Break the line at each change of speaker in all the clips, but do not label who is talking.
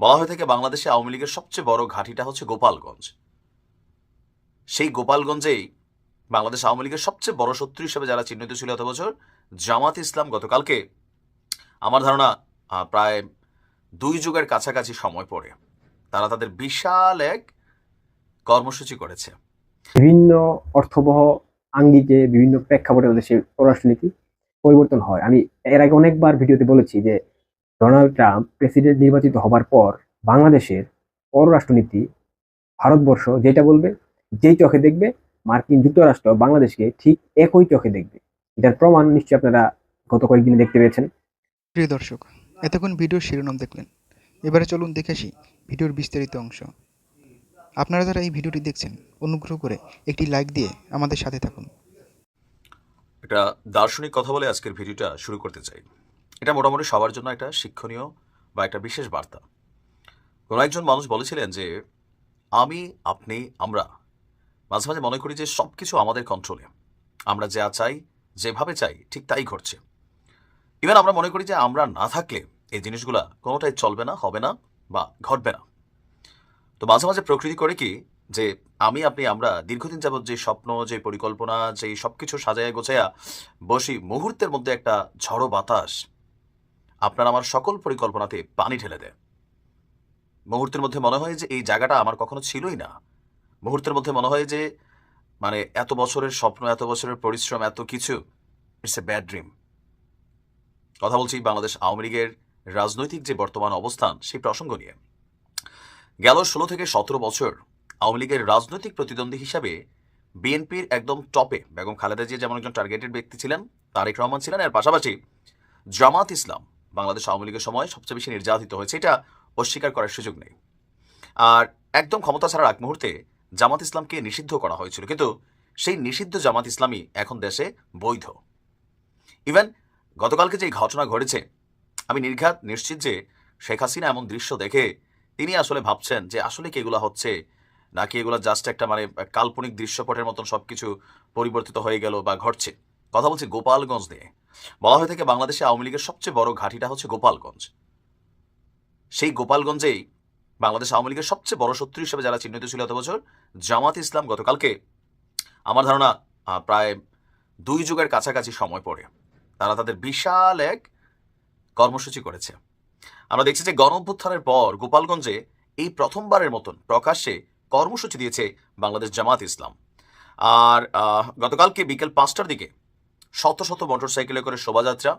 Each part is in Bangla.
বলা হয়ে থাকে বাংলাদেশে আওয়ামী লীগের সবচেয়ে বড় ঘাঁটিটা হচ্ছে গোপালগঞ্জ। সেই গোপালগঞ্জেই বাংলাদেশ আওয়ামী লীগের সবচেয়ে বড় শত্রু হিসেবে যারা চিহ্নিত ছিল এত বছর, জামাত ইসলাম গতকালকে, আমার ধারণা প্রায় দুই যুগের কাছাকাছি সময় পড়ে তারা তাদের বিশাল এক কর্মসূচি করেছে।
বিভিন্ন অর্থবহ আঙ্গিকে বিভিন্ন প্রেক্ষাপটে দেশের পররাষ্ট্রনীতি পরিবর্তন হয়। আমি এর আগে অনেকবার ভিডিওতে বলেছি যে ডোনাল্ড ট্রাম্প প্রেসিডেন্ট নির্বাচিত হবার পর বাংলাদেশের পররাষ্ট্রনীতি ভারতবর্ষ যেটা বলবে যেই চোখে দেখবে মার্কিন যুক্তরাষ্ট্র বাংলাদেশকে ঠিক একই চোখে দেখবে। এটার প্রমাণ নিশ্চয়ই আপনারা গত কয়েকদিনে দেখতে পেয়েছেন।
প্রিয় দর্শক এতক্ষণ ভিডিওর শিরোনাম দেখলেন। এবারে চলুন দেখে আসি ভিডিওর বিস্তারিত অংশ। আপনারা যারা এই ভিডিওটি দেখছেন অনুগ্রহ করে একটি লাইক দিয়ে আমাদের সাথে থাকুন।
একটা দার্শনিক কথা বলে আজকের ভিডিওটা শুরু করতে চাই। এটা মোটামুটি সবার জন্য একটা শিক্ষণীয় বা একটা বিশেষ বার্তা। কোনো একজন মানুষ বলেছিলেন যে, আমি, আপনি, আমরা। মাঝে মাঝে মনে করি যে সব কিছু আমাদের কন্ট্রোলে আমরা যা চাই, যেভাবে চাই, ঠিক তাই ঘটছে। ইভেন আমরা মনে করি যে, আমরা না থাকলে এই জিনিসগুলা কোনোটাই চলবে না, হবে না বা ঘটবে না। তো মাঝে মাঝে প্রকৃতি করে কি যে, আমি, আপনি, আমরা দীর্ঘদিন যাবৎ যে স্বপ্ন, যে পরিকল্পনা যে সব কিছু সাজায়া গোছায়া বসি মুহূর্তের মধ্যে একটা ঝড়ো বাতাস আপনার আমার সকল পরিকল্পনাতে পানি ঢেলে দেয় মুহূর্তের মধ্যে মনে হয় যে এই জায়গাটা আমার কখনো ছিলই না। মুহূর্তের মধ্যে মনে হয় যে মানে এত বছরের স্বপ্ন, এত বছরের পরিশ্রম, এত কিছু, ইটস এ ব্যাড ড্রিম। কথা বলছি বাংলাদেশ আওয়ামী লীগের রাজনৈতিক যে বর্তমান অবস্থান, সেই প্রসঙ্গ নিয়ে। গেল ষোলো থেকে সতেরো বছর আওয়ামী লীগের রাজনৈতিক প্রতিদ্বন্দ্বী হিসাবে বিএনপির একদম টপে বেগম খালেদা জিয়া যেমন একজন টার্গেটেড ব্যক্তি ছিলেন, তারেক রহমান ছিলেন, এর পাশাপাশি জামাত ইসলাম বাংলাদেশ আওয়ামী লীগের সময় সবচেয়ে বেশি নির্যাতিত হয়েছে, এটা অস্বীকার করার সুযোগ নেই। আর একদম ক্ষমতা ছাড়ার আগ মুহূর্তে জামাত ইসলামকে নিষিদ্ধ করা হয়েছিল, কিন্তু সেই নিষিদ্ধ জামাত ইসলামই এখন দেশে বৈধ। ইভেন গতকালকে যে ঘটনা ঘটেছে, আমি নির্ঘাত নিশ্চিত যে শেখ হাসিনা এমন দৃশ্য দেখে তিনি আসলে ভাবছেন যে আসলে কি এগুলো হচ্ছে, নাকি এগুলো জাস্ট একটা মানে কাল্পনিক দৃশ্যপটের মতন সবকিছু পরিবর্তিত হয়ে গেল বা ঘটছে। কথা বলছি গোপালগঞ্জ নিয়ে। বলা হয়ে থাকে বাংলাদেশে আওয়ামী লীগের সবচেয়ে বড় ঘাঁটিটা হচ্ছে গোপালগঞ্জ। সেই গোপালগঞ্জেই বাংলাদেশ আওয়ামী লীগের সবচেয়ে বড় শত্রু হিসেবে যারা চিহ্নিত ছিল এত বছর, জামাত ইসলাম গতকালকে, আমার ধারণা প্রায় দুই যুগের কাছাকাছি সময় পড়ে। তারা তাদের বিশাল এক কর্মসূচি করেছে। আমরা দেখছি যে গণ অভ্যুত্থানের পর গোপালগঞ্জে এই প্রথমবারের মতন প্রকাশ্যে কর্মসূচি দিয়েছে বাংলাদেশ জামাত ইসলাম। আর গতকালকে বিকেল পাঁচটার দিকে শত শত মোটরসাইকেলে করে শোভাযাত্রা,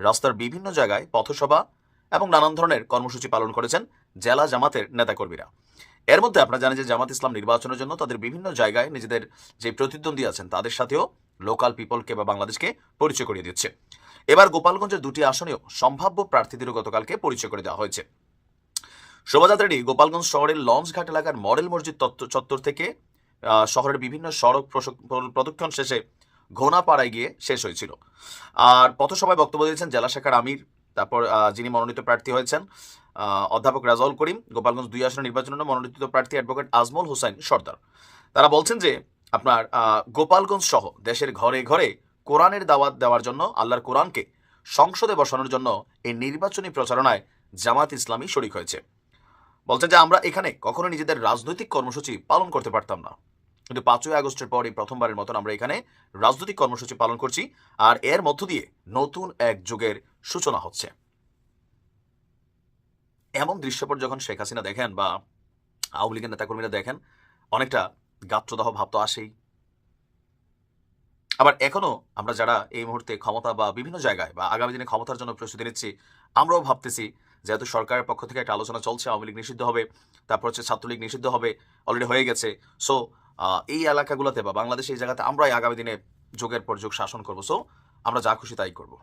রাস্তার বিভিন্ন জায়গায় পথসভা এবং নানান ধরনের কর্মসূচি পালন করেছেন জেলা জামাতের নেতাকর্মীরা। এর মধ্যে আপনারা জানেন যে জামাত ইসলাম নির্বাচনের জন্য তাদের বিভিন্ন জায়গায় নিজেদের যে প্রতিদ্বন্দ্বী আছেন, তাদের সাথেও লোকাল পিপলকে বা বাংলাদেশকে পরিচয় করিয়ে দিচ্ছে। এবার গোপালগঞ্জের দুটি আসনেও সম্ভাব্য প্রার্থীদেরও গতকালকে পরিচয় করে দেওয়া হয়েছে। শোভাযাত্রাটি গোপালগঞ্জ শহরের লঞ্চঘাট এলাকার মডেল মসজিদ চত্বর থেকে শহরের বিভিন্ন সড়ক প্রদক্ষিণ শেষে ঘোনাপাড়ায় গিয়ে শেষ হয়েছিল। আর পথসভায় বক্তব্য দিয়েছেন জেলা শাখার আমির, তারপর যিনি মনোনীত প্রার্থী হয়েছেন অধ্যাপক রাজাউল করিম, গোপালগঞ্জ দুই আসনের নির্বাচনের জন্য মনোনীত প্রার্থী অ্যাডভোকেট আজমল হোসেন সর্দার। তারা বলছেন যে, আপনার গোপালগঞ্জ সহ দেশের ঘরে ঘরে কোরআনের দাওয়াত দেওয়ার জন্য, আল্লাহর কোরআনকে সংসদে বসানোর জন্য এই নির্বাচনী প্রচারণায় জামাত ইসলামী শরিক হয়েছে। বলছেন যে, আমরা এখানে কখনো নিজেদের রাজনৈতিক কর্মসূচি পালন করতে পারতাম না। কিন্তু পাঁচই আগস্টের পর এই প্রথমবারের মতন আমরা এখানে রাজনৈতিক কর্মসূচি পালন করছি, আর এর মধ্য দিয়ে নতুন এক যুগের সূচনা হচ্ছে। এমন দৃশ্যপট যখন শেখ হাসিনা দেখেন বা আওয়ামী লীগের নেতাকর্মীরা দেখেন, অনেকটা গাত্রদাহ ভাব তো আসেই। আবার এখনও আমরা যারা এই মুহূর্তে ক্ষমতা বা বিভিন্ন জায়গায় বা আগামী দিনে ক্ষমতার জন্য প্রস্তুতি নিচ্ছি, আমরাও ভাবতেছি, যেহেতু সরকারের পক্ষ থেকে একটা আলোচনা চলছে, আওয়ামী লীগ নিষিদ্ধ হবে, তারপর হচ্ছে ছাত্রলীগ নিষিদ্ধ হবে অলরেডি হয়ে গেছে। সো এই এলাকাগুলোতে বা বাংলাদেশে এই জায়গাতে আমরাই আগামী দিনে যোগের পর যোগ শাসন করব। সো আমরা যা খুশি তাই করব।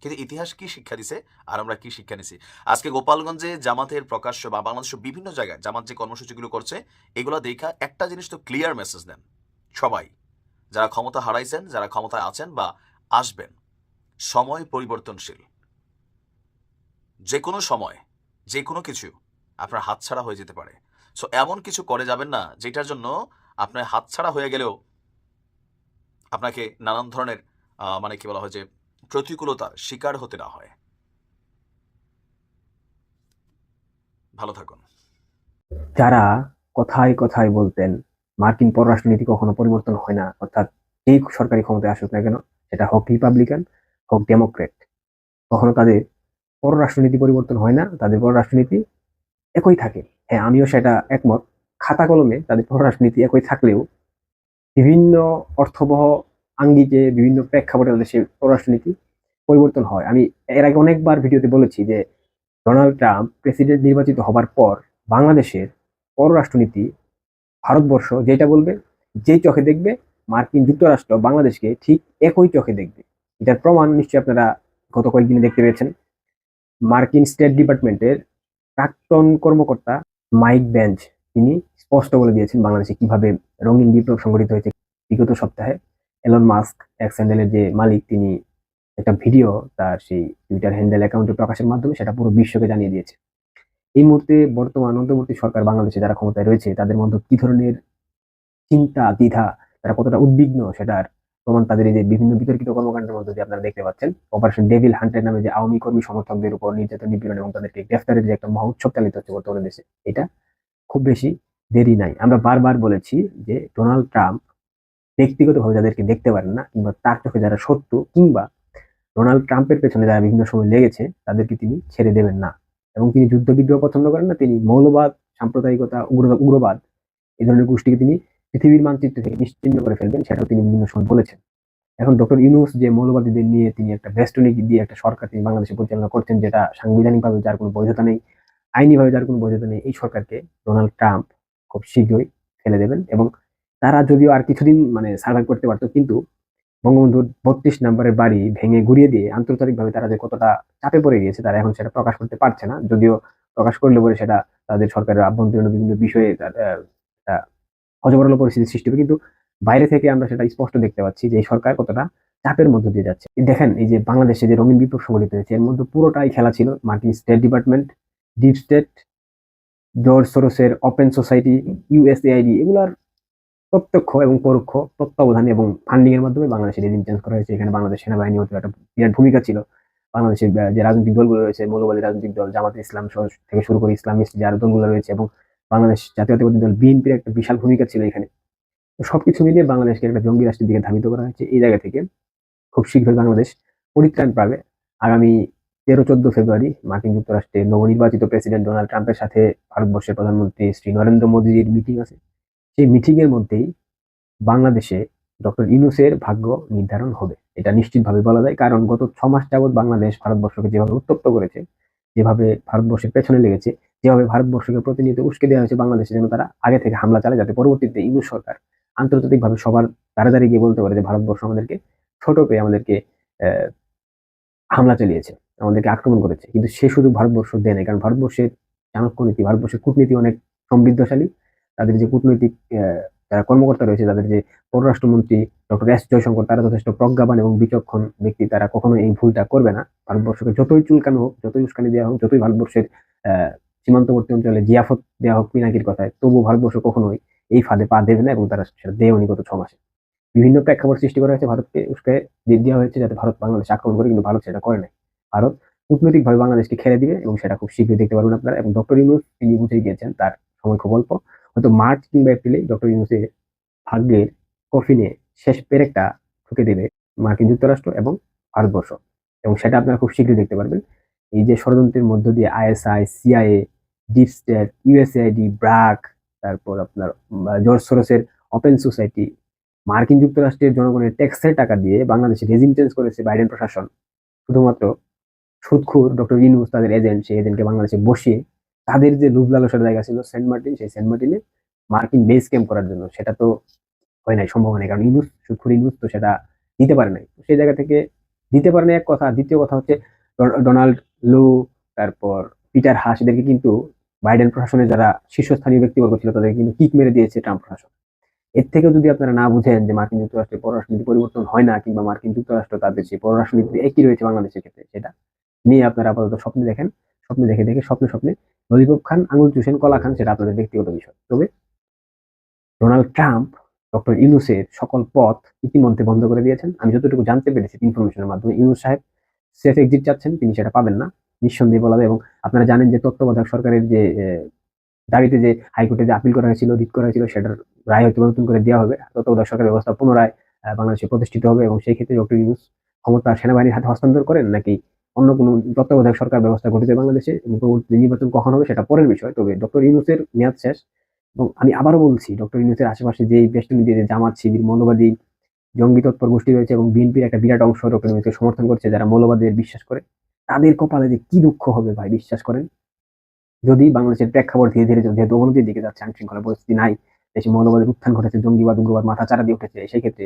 কিন্তু ইতিহাস কি শিক্ষা দিছে আর আমরা কি শিক্ষা নিছি? আজকে গোপালগঞ্জে জামাতের প্রকাশ্য বা বাংলাদেশের বিভিন্ন জায়গায় জামাত যে কর্মসূচিগুলো করছে, এগুলো দেখা একটা জিনিস তো ক্লিয়ার মেসেজ দেন সবাই। যারা ক্ষমতা হারাইছেন, যারা ক্ষমতায় আছেন বা আসবেন, সময় পরিবর্তনশীল। যে কোনো সময় যে কোনো কিছু আপনার হাতছাড়া হয়ে যেতে পারে। সো এমন কিছু করে যাবেন না, যেটার জন্য আপনার হাতছাড়া হয়ে গেলেও আপনাকে নানান ধরনের মানে কি বলা হয় যে, প্রতিকূলতার শিকার হতে না হয়। ভালো থাকুন।
যারা কথায় কথায় বলতেন, মার্কিন পররাষ্ট্রনীতি কখনো পরিবর্তন হয় না, অর্থাৎ যেই সরকারি ক্ষমতায় আসুক না কেন, সেটা হোক রিপাবলিকান, হোক ডেমোক্রেট কখনো তাদের পররাষ্ট্রনীতি পরিবর্তন হয় না, তাদের পররাষ্ট্রনীতি একই থাকে। হ্যাঁ আমিও সেটা একমত। খাতা কলমে তাদের পররাষ্ট্রনীতি একই থাকলেও বিভিন্ন অর্থবহ আঙ্গিকে বিভিন্ন প্রেক্ষাপটে তাদের পররাষ্ট্রনীতি পরিবর্তন হয়। আমি এর আগে অনেকবার ভিডিওতে বলেছি যে ডোনাল্ড ট্রাম্প প্রেসিডেন্ট নির্বাচিত হবার পর বাংলাদেশের পররাষ্ট্রনীতি ভারতবর্ষ যেটা বলবে, যেই চোখে দেখবে, মার্কিন যুক্তরাষ্ট্র বাংলাদেশকে ঠিক একই চোখে দেখবে। এটার প্রমাণ নিশ্চয়ই আপনারা গত কয়েকদিনে দেখতে পেয়েছেন। মার্কিন স্টেট ডিপার্টমেন্টের প্রাক্তন কর্মকর্তা মাইক বেঞ্চ তিনি স্পষ্ট বলে দিয়েছেন বাংলাদেশে কীভাবে রঙিন বিপ্লব সংঘটিত হয়েছে বিগত সপ্তাহে। এলন মাস্ক এক্স স্যান্ডেলের যে মালিক, তিনি একটা ভিডিও তার সেই টুইটার হ্যান্ডেল অ্যাকাউন্টে প্রকাশের মাধ্যমে সেটা পুরো বিশ্বকে জানিয়ে দিয়েছে। এই মুহূর্তে বর্তমান অন্তর্বর্তী সরকার বাংলাদেশে যারা ক্ষমতায় রয়েছে, তাদের মধ্যে কি ধরনের চিন্তা, দ্বিধা, তারা কতটা উদ্বিগ্ন সেটার প্রমাণ তাদের এই যে বিভিন্ন বিতর্কিত কর্মকাণ্ডের মধ্যে আপনারা দেখতে পাচ্ছেন। অপারেশন ডেভিল হান্টের নামে যে আওয়ামী কর্মী সমর্থকদের উপর নির্যাতন, নিপীড়ন এবং তাদেরকে গ্রেফতারের যে একটা মহা উৎসব চালিত হচ্ছে বর্তমানে দেশে, এটা খুব বেশি দেরি নাই। আমরা বারবার বলেছি যে ডোনাল্ড ট্রাম্প ব্যক্তিগতভাবে যাদেরকে দেখতে পারেন না কিংবা তার চোখে যারা শত্রু কিংবা ডোনাল্ড ট্রাম্পের পেছনে যারা বিভিন্ন সময় লেগেছে, তাদেরকে তিনি ছেড়ে দেবেন না। এবং তিনি যুদ্ধ বিগ্রহ পছন্দ করেন না, তিনি মৌলবাদ, সাম্প্রদায়িকতা উগ্রবাদ এই ধরনের গোষ্ঠীকে তিনি পৃথিবীর মানচিত্র থেকে নিশ্চিন্ন করে ফেলবেন, সেটাও তিনি বিভিন্ন সময় বলেছেন। এখন ডক্টর ইউনুস যে মৌলবাদীদের নিয়ে তিনি একটা বেষ্টনী দিয়ে একটা সরকার তিনি বাংলাদেশে পরিচালনা করছেন, যেটা সাংবিধানিকভাবে যার কোনো বৈধতা নেই, আইনিভাবে যার কোনো বৈধতা নেই, এই সরকারকে ডোনাল্ড ট্রাম্প খুব শীঘ্রই ফেলে দেবেন এবং তারা যদিও আর কিছুদিন মানে সার্ভাইভ করতে পারতো, কিন্তু বঙ্গবন্ধুর বত্রিশ নম্বরের বাড়ি ভেঙে ঘুরিয়ে দিয়ে আন্তর্জাতিকভাবে তারা যে কতটা চাপে পড়ে গিয়েছে, তারা এখন সেটা প্রকাশ করতে পারছে না। যদিও প্রকাশ করলে পরে সেটা তাদের সরকারের আভ্যন্তরীণ বিভিন্ন বিষয়ে হজবরল পরিস্থিতি সৃষ্টি হবে। কিন্তু বাইরে থেকে আমরা সেটা স্পষ্ট দেখতে পাচ্ছি যে সরকার কতটা চাপের মধ্য দিয়ে যাচ্ছে। দেখেন, এই যে বাংলাদেশে যে রঙিন বিপ্লব সংগঠিত হয়েছে, এর মধ্যে পুরোটাই খেলা ছিল মার্কিন state department, deep state, George সোরসের open society USAID এগুলার প্রত্যক্ষ এবং পরোক্ষ তত্ত্বাবধান এবং ফান্ডিং এর মাধ্যমে বাংলাদেশে রেজিম চেঞ্জ করা হয়েছে। এখানে বাংলাদেশ সেনাবাহিনী হতে একটা বিরাট ভূমিকা ছিল। বাংলাদেশের যে রাজনৈতিক দলগুলো রয়েছে মৌলবাদী রাজনৈতিক দল, জামাত ইসলাম থেকে শুরু করে ইসলামিস্ট যে আরও দলগুলো রয়েছে এবং বাংলাদেশ জাতীয়তাবাদী দল বিএনপির একটা বিশাল ভূমিকা ছিল এখানে। তো সবকিছু মিলিয়ে বাংলাদেশকে একটা জঙ্গি রাষ্ট্রের দিকে ধাবিত করা হয়েছে এই জায়গা থেকে। খুব শীঘ্রই বাংলাদেশ পরিত্রাণ পাবে। আগামী তেরো, চোদ্দ ফেব্রুয়ারি মার্কিন যুক্তরাষ্ট্রে নবনির্বাচিত প্রেসিডেন্ট ডোনাল্ড ট্রাম্পের সাথে ভারতবর্ষের প্রধানমন্ত্রী শ্রী নরেন্দ্র মোদীর মিটিং আছে। সেই মিটিংয়ের মধ্যেই বাংলাদেশে ডক্টর ইউনুসের ভাগ্য নির্ধারণ হবে। এটা নিশ্চিতভাবে বলা যায়। কারণ গত ছ মাস যাবৎ বাংলাদেশ ভারতবর্ষকে যেভাবে উত্তপ্ত করেছে যেভাবে ভারতবর্ষের পেছনে লেগেছে, যেভাবে ভারতবর্ষকে প্রতিনিয়ত উস্কে দেওয়া হয়েছে বাংলাদেশে, যেন তারা আগে থেকে হামলা চালায় যাতে পরবর্তীতে ইউনুস সরকার আন্তর্জাতিকভাবে সবার দাঁড়াদাঁড়িয়ে গিয়ে বলতে পারে যে ভারতবর্ষ আমাদেরকে ছোট পেয়ে আমাদেরকে হামলা চালিয়েছে, আমাদেরকে আক্রমণ করেছে। কিন্তু সে শুধু ভারতবর্ষ দেয় নাই, কারণ ভারতবর্ষের চাণক্য নীতি, ভারতবর্ষের কূটনীতি অনেক সমৃদ্ধশালী। তাদের যে কূটনৈতিক যারা কর্মকর্তা রয়েছে, তাদের যে পররাষ্ট্রমন্ত্রী ডক্টর এস জয়শঙ্কর, তারা যথেষ্ট প্রজ্ঞাবান এবং বিচক্ষণ ব্যক্তি। তারা কখনো এই ভুলটা করবে না। ভারতবর্ষকে যতই চুলকানো হোক, যতই উস্কানি দেওয়া হোক, যতই ভারতবর্ষের সীমান্তবর্তী অঞ্চলে জিয়াফত দেওয়া হোক পিনাকির কথায় তবু ভারতবর্ষ কখনোই এই ফাঁদে পা দেবে না এবং তারা সেটা দেয়নি গত ছ মাসে। বিভিন্ন প্রেক্ষাপট সৃষ্টি করা হয়েছে, ভারতকে উস্কে দিয়ে দেওয়া হয়েছে যাতে ভারত বাংলাদেশ আক্রমণ করে, কিন্তু ভারত সেটা করে নাই। ভারত কূটনৈতিকভাবে বাংলাদেশকে খেলে দিবে এবং সেটা খুব শীঘ্রই দেখতে পারবেন আপনারা। এবং ডক্টর ইউনুস, তিনি বুঝে গিয়েছেন, তার সময় খুব অল্প। হয়তো মার্চ কিংবা এপ্রিলে ডক্টর ইউনুসের ভাগ্যের কফিনে শেষ পেরেকটা ঠুকে দেবে মার্কিন যুক্তরাষ্ট্র এবং ভারতবর্ষ। এবং সেটা আপনারা খুব শীঘ্রই দেখতে পারবেন। এই যে ষড়যন্ত্রের মধ্য দিয়ে ISI, CIA, deep state, USAID, BRAC, তারপর আপনার জর্জ সোরসের ওপেন সোসাইটি, মার্কিন যুক্তরাষ্ট্রের জনগণের ট্যাক্সের টাকা দিয়ে বাংলাদেশে চেঞ্জ করেছে বাইডেন প্রশাসন। শুধুমাত্র সুদখুর ডক্টর ইনুস তাদের এজেন্ট, সেই এজেন্টকে বাংলাদেশে বসিয়ে তাদের যে লুভ লালসার জায়গা ছিল সেন্ট মার্টিন, সেই সেন্ট মার্টিনে মার্কিন বেস ক্যাম্প করার জন্য। সেটা তো হয় নাই, সম্ভব নেই। কারণ ইনুস সুদখুর ইনুস তো সেটা দিতে পারে নাই। সেই জায়গা থেকে দিতে পারে না এক কথা। দ্বিতীয় কথা হচ্ছে ডোনাল্ড লু, তারপর পিটার হাস, এদেরকে কিন্তু বাইডেন প্রশাসনের যারা শীর্ষস্থানীয় ব্যক্তিবর্গ ছিল, তাদেরকে কিন্তু কিক মেরে দিয়েছে ট্রাম্প প্রশাসন। এর থেকেও যদি আপনারা না বুঝেন যে মার্কিন যুক্তরাষ্ট্রের পররাষ্ট্রনীতি পরিবর্তন হয় না কিংবা মার্কিন যুক্তরাষ্ট্র তাদের সেই পররাষ্ট্রনীতি একই রয়েছে বাংলাদেশের ক্ষেত্রে, সেটা নিয়ে আপনারা আপাতত স্বপ্নে দেখেন। স্বপ্নে দেখে দেখে, স্বপ্নে স্বপ্নে ললিপপ খান, আঙুল চুষেন কলা খান, সেটা আপনাদের ব্যক্তিগত বিষয়। তবে ডোনাল্ড ট্রাম্প, ডক্টর ইউনুসের সকল পথ ইতিমধ্যে বন্ধ করে দিয়েছেন। আমি যতটুকু জানতে পেরেছি ইনফরমেশনের মাধ্যমে, ইউনুস সাহেব সেফ এক্সিট চাচ্ছেন, তিনি সেটা পাবেন না, নিঃসন্দেহে বলা যায়। এবং আপনারা জানেন যে তত্ত্বাবধায়ক সরকারের যে দাবিতে যে হাইকোর্টে যে আপিল করা হয়েছিল, রিট করা হয়েছিল, সেটার রায় হয়তো নতুন করে দেওয়া হবে। তত্ত্বাবধায়ক সরকার ব্যবস্থা পুনরায় বাংলাদেশে প্রতিষ্ঠিত হবে এবং সেই ক্ষেত্রে ডক্টর ইউনুস ক্ষমতা সেনাবাহিনীর হাতে হস্তান্তর করেন নাকি অন্য কোনো তত্ত্বাবধায়ক সরকার ব্যবস্থা ঘটেছে বাংলাদেশে এবং পরবর্তীতে নির্বাচন কখন হবে সেটা পরের বিষয়। তবে ডক্টর ইউনুসের মেয়াদ শেষ এবং আমি আবারও বলছি, ডক্টর ইউনুসের আশেপাশে যে বেষ্টনী দিয়ে জামাত শিবির, মৌলবাদী, জঙ্গি তৎপর গোষ্ঠী রয়েছে এবং বিএনপির একটা বিরাট অংশ ডক্টর সমর্থন করছে যারা মৌলবাদের বিশ্বাস করে, তাদের কপালে যে কি দুঃখ হবে ভাই, বিশ্বাস করেন? যদি বাংলাদেশের প্রেক্ষাপট ধীরে ধীরে যেহেতু অবনতির দিকে যাচ্ছে আইন শৃঙ্খলা পরিস্থিতি নাই, দেশে মৌলবাদের উত্থান ঘটেছে জঙ্গিবাদ উগ্রবাদ মাথা চারা দিয়ে উঠেছে, সেই ক্ষেত্রে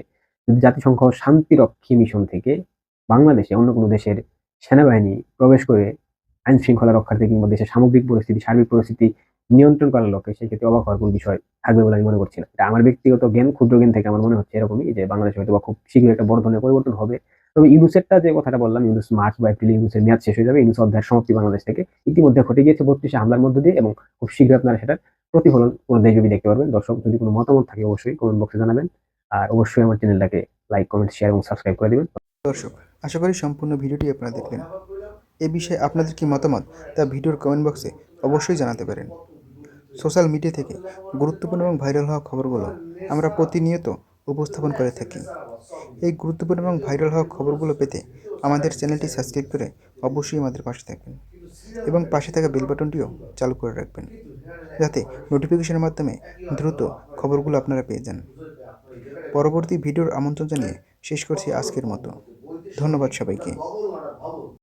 যদি জাতিসংঘ শান্তিরক্ষী মিশন থেকে বাংলাদেশে অন্য কোনো দেশের সেনাবাহিনী প্রবেশ করে আইন শৃঙ্খলা রক্ষার্থে কিংবা দেশের সামগ্রিক পরিস্থিতি, সার্বিক পরিস্থিতি নিয়ন্ত্রণ করার লক্ষ্যে সেই ক্ষেত্রে অবাক হওয়ার কোনো বিষয় থাকবে বলে আমি মনে করছি না। এটা আমার ব্যক্তিগত জ্ঞান, ক্ষুদ্র জ্ঞান থেকে আমার মনে হচ্ছে এরকমই যে বাংলাদেশে হয়তো খুব শীঘ্রই একটা বড় ধরনের পরিবর্তন হবে। তবে ইউনুসেরটা যে কথাটা বললাম, ইউনুস মার্চ বা এপ্রিল ইউনুসের মেয়াদ শেষ হয়ে যাবে, ইউনুস অধ্যায়ের সমাপ্তি বাংলাদেশ থেকে ইতিমধ্যে ঘটে গিয়েছে বত্রিশে হামলার মধ্য দিয়ে এবং খুব শীঘ্রই আপনারা সেটার প্রতিফলন কোনো দেশব্যাপী দেখতে পারবেন। দর্শক, যদি কোনো মতামত থাকে অবশ্যই কমেন্ট বক্সে জানাবেন। আর অবশ্যই আমার চ্যানেলটাকে লাইক কমেন্ট শেয়ার এবং সাবস্ক্রাইব করে দিবেন।
দর্শক আশা করি সম্পূর্ণ ভিডিওটি আপনারা দেখলেন এ বিষয়ে আপনাদের কি মতামত তা ভিডিওর কমেন্ট বক্সে অবশ্যই জানাতে পারেন। সোশ্যাল মিডিয়া থেকে গুরুত্বপূর্ণ এবং ভাইরাল হওয়া খবরগুলো আমরা প্রতিনিয়ত উপস্থাপন করে থাকি। এই গুরুত্বপূর্ণ এবং ভাইরাল হওয়া খবরগুলো পেতে আমাদের চ্যানেলটি সাবস্ক্রাইব করে অবশ্যই আমাদের পাশে থাকবেন এবং পাশে থাকা বেল বাটনটিও চালু করে রাখবেন যাতে নোটিফিকেশনের মাধ্যমে দ্রুত খবরগুলো আপনারা পেয়ে যান। পরবর্তী ভিডিওর আমন্ত্রণ জানিয়ে শেষ করছি আজকের মতো। ধন্যবাদ সবাইকে।